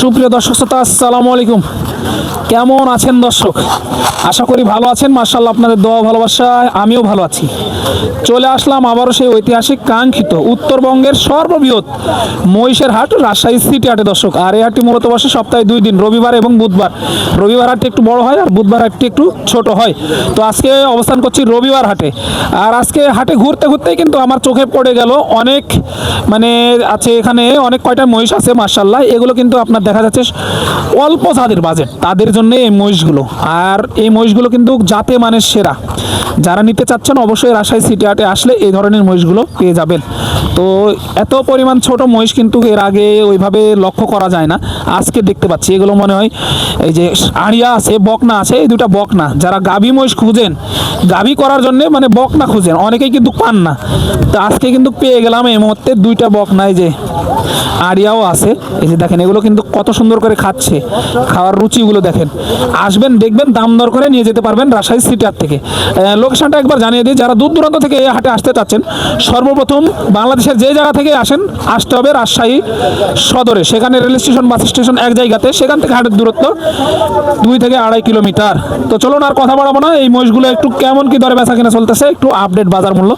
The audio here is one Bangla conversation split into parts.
সুপ্রিয় দর্শক শ্রোতা, আসসালামু আলাইকুম। কেমন আছেন দর্শক? আশা করি ভালো আছেন। মার্শাল্লাহ আপনাদের দোয়া ভালোবাসায় আমিও ভালো আছি। চলে আসলাম আবারও সেই ঐতিহাসিক কাঙ্ক্ষিত উত্তরবঙ্গের সর্ববৃহৎ মহিষের হাট, রাজশাহী সিটি হাটে দর্শক। আর এই হাটটি মূলত বসে সপ্তাহে দুই দিন, রবিবার এবং বুধবার। রবিবার হাটটি একটু বড় হয় আর বুধবার হাটটি একটু ছোট হয়। তো আজকে অবস্থান করছি রবিবার হাটে। আর আজকে হাটে ঘুরতে ঘুরতেই কিন্তু আমার চোখে পড়ে গেল অনেক মানে আছে এখানে অনেক কয়টা মহিষ আছে মার্শাল্লাহ এগুলো কিন্তু আপনার দেখা যাচ্ছে অল্প যাদের বাজেট, তাদের জন্য এই মহিষগুলো। আর এই মহিষগুলো কিন্তু জাতে মানের সেরা। যারা নিতে চাচ্ছেন অবশ্যই রাজশাহী সিটি হাটে আসলে এই ধরনের মহিষগুলো পেয়ে যাবেন। তো এত পরিমাণ ছোট মহিষ কিন্তু এর আগে ওইভাবে লক্ষ্য করা যায় না। আজকে দেখতে পাচ্ছি, এগুলো মনে হয় এই যে আড়িয়া আছে, বকনা আছে, এই দুটা বকনা। যারা গাভী মহিষ খুঁজেন, গাভী করার জন্য মানে বকনা খুঁজেন, অনেকেই কিন্তু পান না। তো আজকে কিন্তু পেয়ে গেলাম এই মুহূর্তে দুইটা বকনা, এই যে আড়িয়াও আছে। এই যে দেখেন, এগুলো কিন্তু কত সুন্দর করে খাচ্ছে। খাওয়ার রুচিগুলো দেখেন। আসবেন, দেখবেন, দাম দর করে নিয়ে যেতে পারবেন রাজশাহী হাট থেকে। লোকেশনটা একবার জানিয়ে দিই, যারা দূর দূরান্ত থেকে এই হাটে আসতে চাচ্ছেন, সর্বপ্রথম বাংলাদেশের যে জায়গা থেকে আসেন, আসতে হবে রাজশাহী সদরে। সেখানে রেল স্টেশন, বাস স্টেশন এক জায়গাতে। সেখান থেকে হাটের দূরত্ব দুই থেকে আড়াই কিলোমিটার। তো চলুন আর কথা বাড়াবো না, এই মহিষগুলো একটু কেমন কি দরে বেচা কিনা চলতেছে, একটু আপডেট বাজার মূল্য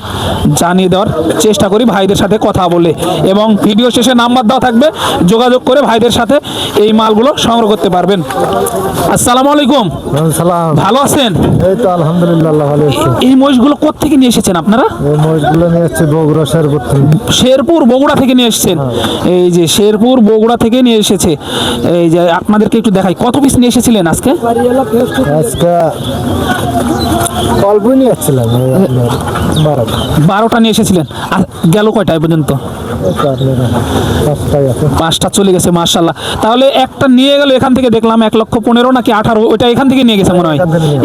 জানিয়ে দেওয়ার চেষ্টা করি ভাইদের সাথে কথা বলে। এবং ভিডিও শেষে নাম্বার দেওয়া থাকবে, যোগাযোগ করে ভাইদের সাথে এই মালগুলো সংগ্রহ করতে পারবেন। আসসালামু আলাইকুম। ভালো আছেন? এই তো আলহামদুলিল্লাহ ভালো আছি। এই মহিষগুলো কোত্থেকে নিয়ে এসেছেন আপনারা? এই মহিষগুলো নিয়ে যাচ্ছে বগুড়া শেরপুর থেকে। শেরপুর বগুড়া থেকে নিয়ে এসেছেন? এই যে শেরপুর বগুড়া থেকে নিয়ে এসেছে। এই যে আপনাদেরকে একটু দেখাই কত পিস নিয়ে এসেছিলেন আজকে? আজকে অল্প নিয়ে বারো বারোটা। নিয়ে এসেছিলেন। আর গেল কয়টা এই পর্যন্ত? পাঁচটা চলে গেছে মার্শাল্লাহ তাহলে একটা নিয়ে গেল এখান থেকে দেখলাম এক লক্ষ পনেরো নাকি আঠারো ওইটা এখান থেকে নিয়ে গেছে মনে হয়।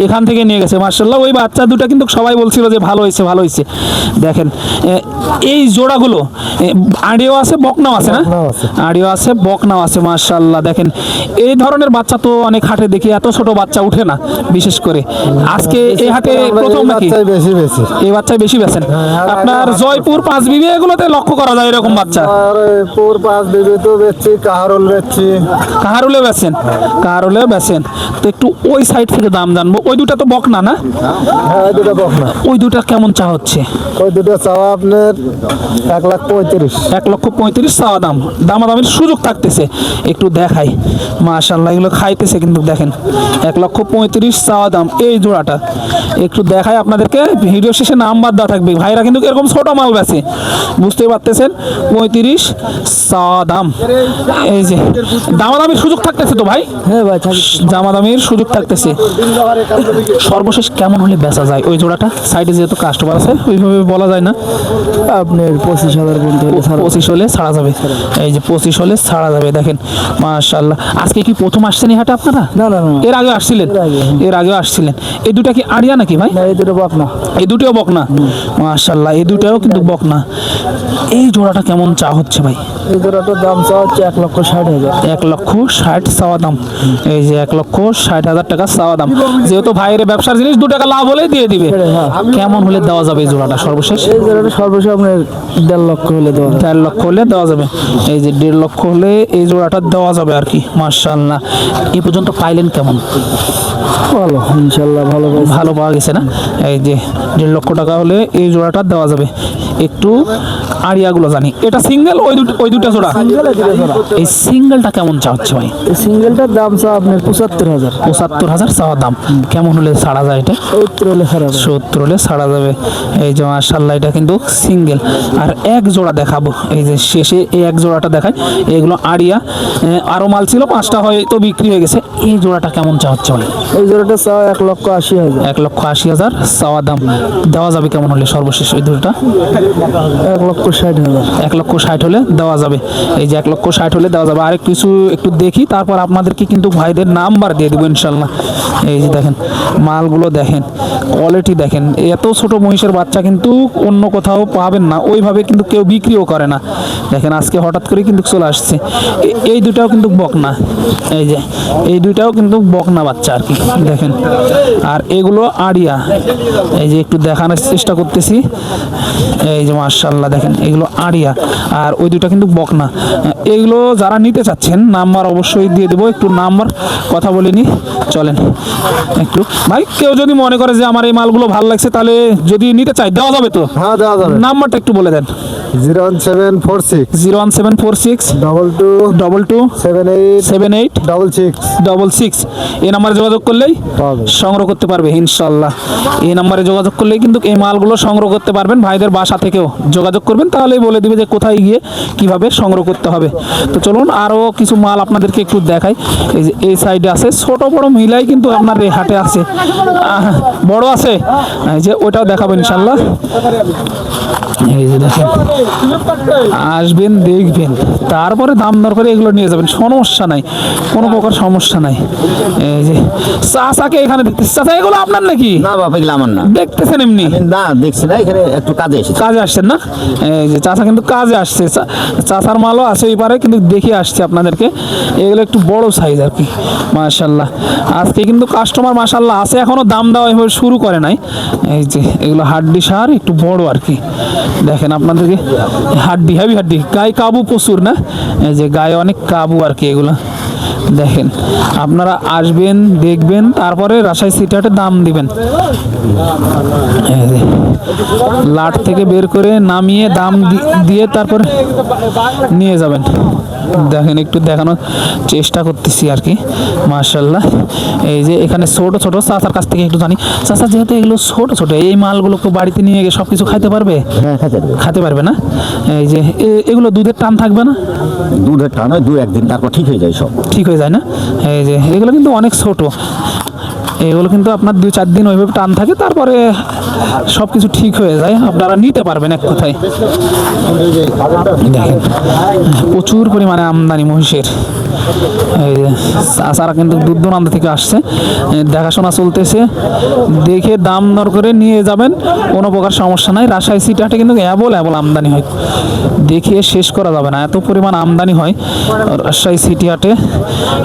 এখান থেকে নিয়ে গেছে। মার্শাল্লাহ ওই বাচ্চা দুটো কিন্তু সবাই বলছিল যে ভালো হয়েছে ভালো হয়েছে। দেখেন এই জোড়াগুলো আড়িও আছে বকনাও আছে না? আড়িও আছে বকনাও আছে মার্শাল্লাহ দেখেন এই ধরনের বাচ্চা তো অনেক হাটে দেখি এত ছোট বাচ্চা উঠে না বিশেষ করে। আজকে এই হাটে প্রথম নাকি? এই বাচ্চাই বেশি বেছেন। হ্যাঁ, আপনার জয়পুর পাঁচ বিবি এগুলোতে লক্ষ্য করা যায় এরকম। বাচ্চা? আর এই পুর পাঁচ দিবি তো বেচছি কাহারুল বেচছি। কাহারুলে বেছেন কাহারুলে বেছেন তো একটু ওই সাইড থেকে দাম জানব। ওই দুটা তো বকনা না? হ্যাঁ এই দুটো বক না ওই দুটা কেমন চা হচ্ছে? ওই দুটো চাওয়া আপনার এক লাখ পঁয়ত্রিশ। এক লক্ষ পঁয়ত্রিশ চাওয়া দাম। দামাদামির সুযোগ থাকতেছে। একটু দেখাই। মাশাল্লাহ এগুলো খাইতেছে কিন্তু দেখেন। এক লক্ষ পঁয়ত্রিশ চাওয়া দাম। এই জোড়াটা। একটু দেখাই আপনাদেরকে। ভিডিও শেষে নাম্বার দেওয়া থাকবে। ভাইরা কিন্তু এরকম ছোট মাল বেছে বুঝতে পারতেছেন? পঁয়ত্রিশ চাওয়া দাম এই যে দামাদামির সুযোগ থাকতেছে তো ভাই? হ্যাঁ ভাই দামাদামির সুযোগ থাকতেছে। সর্বশেষ কেমন হলে বেচা যায় ওই জোড়াটা? সাইডে যেহেতু কাস্টমার আছে ওইভাবে বলা যায় না। আপনার পঁচিশ হাজার পঁচিশ হলে ছাড়া যাবে। এই যে পঁচিশ হলে ছাড়া যাবে দেখেন মাশাল্লাহ আজকে কি প্রথম আসছেন এই হাটে আপনারা? না না এর আগে আসছিলেন? এর আগে। আগেও আসছিলেন। এই দুটা কি আড়িয়া নাকি ভাই? এই দুটো বক না এই দুটোও বকনা? মাশাল্লাহ এই দুটাও কিন্তু বকনা। এই জোড়াটা কেমন চা হচ্ছে ভাই? এই দুটোর দাম চাওয়া হচ্ছে এক লক্ষ ষাট হাজার। এক লক্ষ ষাট চাওয়া দাম। এই যে এক লক্ষ ষাট হাজার টাকা চাওয়া দাম। যেহেতু ভাইয়ের ব্যবসার জিনিস দু টাকা লাভ হলে দিয়ে দিবে। হ্যাঁ। কেমন হলে দেওয়া যাবে এই জোড়াটা সর্বশেষ? এই জোড়াটা সর্বশেষ আপনার দেড় লক্ষ হলে দেওয়া। দেড় লক্ষ হলে দেওয়া যাবে। এই যে দেড় লক্ষ হলে এই জোড়াটা দেওয়া যাবে আর কি মার্শাল্লাহ এই পর্যন্ত পাইলেন কেমন? ভালো ইনশাল্লাহ ভালো ভালো পাওয়া গেছে না? এই যে দেড় লক্ষ টাকা হলে এই জোড়াটা দেওয়া যাবে। একটু আড়িয়াগুলো জানি। এটা সিঙ্গেল ওই দুটো ওই দুটো জোড়া? এই সিঙ্গেলটা কেমন চা ভাই? এই সিঙ্গেলটার দাম চাওয়া আপনার পঁচাত্তর হাজার। পঁচাত্তর হাজার চাওয়া দাম। কেমন হলে ছাড়া যায় এটা? সত্তর হলে খারাপ সত্তর হলে ছাড়া যাবে। এই যে মার্শাল্লাহ এটা কিন্তু সিঙ্গেল আর এক জোড়া দেখাবো। এই যে শেষে এই এক জোড়াটা দেখায় এগুলো আড়িয়া এ, আরও মাল ছিল পাঁচটা হয়তো বিক্রি হয়ে গেছে। এই জোড়াটা কেমন চা হচ্ছে ভাই? এই জোড়াটা চাওয়া এক লক্ষ আশি হাজার। এক লক্ষ আশি হাজার চাওয়া দাম। দেওয়া যাবে কেমন হলে সর্বশেষ ওই দুটোটা এক লক্ষ ষাট হাজার। এক লক্ষ ষাট হলে দেওয়া যাবে। এই যে এক লক্ষ ষাট হলে দেওয়া যাবে। আরেক কিছু একটু দেখি, তারপর আপনাদেরকে কিন্তু ভাইদের নাম্বার দিয়ে দেবো ইনশাল্লাহ। এই যে দেখেন, মালগুলো দেখেন কোয়ালিটি দেখেন। এত ছোট মহিষের বাচ্চা কিন্তু অন্য কোথাও পাবেন না, ওইভাবে কিন্তু কেউ বিক্রিও করে না। দেখেন, আজকে হঠাৎ করে কিন্তু চলে আসছে। এই দুটাও কিন্তু বকনা। এই যে, এই দুইটাও কিন্তু বকনা বাচ্চা আর কি, দেখেন। আর এগুলো আড়িয়া। এই যে একটু দেখানোর চেষ্টা করতেছি। এই যে মার্শাল্লাহ দেখেন, এগুলো আড়িয়া। আর ওই দুটা কিন্তু বকনা এগুলো যারা নিতে চাচ্ছেন নাম্বার অবশ্যই দিয়ে দেবো। একটু নাম্বার কথা বলে নি। চলেন একটু। ভাই কেউ যদি মনে করে যে আমার এই মালগুলো ভালো লাগছে তাহলে যদি নিতে চাই দেওয়া যাবে তো? হ্যাঁ দেওয়া যাবে। নাম্বারটা একটু বলে দেন। Zero one seven four six. Zero one seven four six. Double two double two seven eight seven eight double six double six এই নাম্বারে যোগাযোগ করলেই সংগ্রহ করতে পারবে ইনশাল্লাহ এই নাম্বারে যোগাযোগ করলেই কিন্তু এই মালগুলো সংগ্রহ করতে পারবেন। ভাইদের বাসা থেকেও যোগাযোগ করবেন তাহলেই বলে দিবে যে কোথায় গিয়ে কীভাবে সংগ্রহ করতে হবে। তো চলুন আরও কিছু মাল আপনাদেরকে একটু দেখাই। এই যে এই সাইডে আছে ছোট বড় মিলাই কিন্তু আপনার এই হাটে আছে। বড় আছে। এই যে ওটাও দেখাবো ইনশাল্লাহ এই যে দেখেন আসবেন, দেখবেন। তারপরে দাম দর করে এগুলো নিয়ে যাবেন। সমস্যা নাই, কোনো প্রকার সমস্যা নাই। এই যে চাচাকে এখানে চাচা এগুলো আপনার নাকি? না বাবা এগুলো আমার না। দেখতেছেন এমনি? না দেখছি না এখানে একটু কাজে এসেছি। কাজে আসছেন না? এই যে চাচা কিন্তু কাজে আসছে। চাচার মালও আছে এই পারে কিন্তু দেখে আসছে আপনাদেরকে। এগুলো একটু বড় সাইজ আর কি মাশাল্লাহ আজকে কিন্তু কাস্টমার মাশাল্লাহ আছে এখনও দাম দেওয়া এভাবে শুরু করে নাই। এই যে এগুলো হাড্ডি সার একটু বড় আর কি। দেখেন আপনাদেরকে হাড্ডি হেভি হাড্ডি। গায়ে কাবু প্রচুর না? এই যে গায়ে অনেক কাবু আর কি এগুলো। দেখেন আপনারা আসবেন দেখবেন তারপরে রাজশাহী সিটাতে দাম দিবেন। লাট থেকে বের করে নামিয়ে দাম দিয়ে তারপরে নিয়ে যাবেন। দেখেন একটু দেখানোর চেষ্টা করতেছি আর কি। মার্শাল্লাহ এই যে এখানে ছোট ছোট চাচার কাছ থেকে একটু জানি। চাচা যেহেতু এগুলো ছোট ছোট এই মালগুলোকে বাড়িতে নিয়ে গিয়ে সব কিছু খাইতে পারবে? হ্যাঁ খেতে খাতে পারবে না? এই যে এগুলো দুধের টান থাকবে না? দুধের টান হয় দু একদিন তারপর ঠিক হয়ে যায় সব। ঠিক হয়ে যায় না? এই যে, এগুলো কিন্তু অনেক ছোট। এগুলো কিন্তু আপনার দুই চার দিন ওইভাবে টান থাকে, তারপরে সব কিছু ঠিক হয়ে যায়। আপনারা নিতে পারবেন এক কথায়। দেখেন, প্রচুর পরিমাণে আমদানি মহিষের। এই যে কিন্তু দুধ দোনান্ত থেকে আসছে। দেখাশোনা চলতেছে। দেখে দাম দর করে নিয়ে যাবেন কোনো প্রকার সমস্যা নাই। রাজশাহী সিটাতে কিন্তু অ্যাবল অ্যাবল আমদানি হয়। দেখিয়ে শেষ করা যাবে না। এত পরিমাণ আমদানি হয় রাজশাহী সিটি হাটে।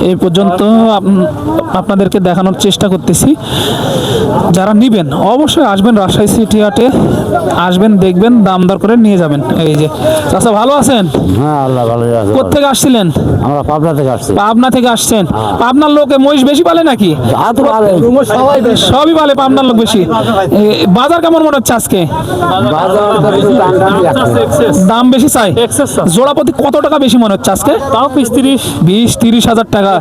এই পর্যন্ত আপ- আপনাদেরকে দেখানোর চেষ্টা করতেছি। যারা নিবেন অবশ্যই আসবেন রাজশাহী সিটি হাটে। আসবেন দেখবেন দাম দর করে নিয়ে যাবেন। এই যে চাষা ভালো আছেন? হ্যাঁ আল্লাহ ভালো কোথেকে আসছিলেন? আমরা পাবনা থেকে আসছি। পাবনা থেকে আসছেন। পাবনার লোকে মহিষ বেশি পালে নাকি? সবই পালে পাবনার লোক বেশি। বাজার কেমন মনে হচ্ছে আজকে? দাম বেশি চাই। জোড়া প্রতি কত টাকা বেশি মনে হচ্ছে আজকে? তাও বিশ তিরিশ। বিশ তিরিশ হাজার টাকা।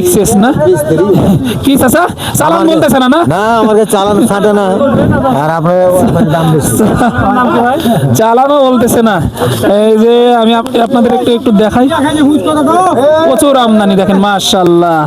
এক্সেস না? কি চাচা? চালান বলতেছে না না? না আমাকে চালানো ছাটে না। আর আপনার দাম বেশি। চালানো বলতেছে না। এই যে আমি আপনাদের একটু একটু দেখাই। প্রচুর আমদানি দেখেন মাশাল্লাহ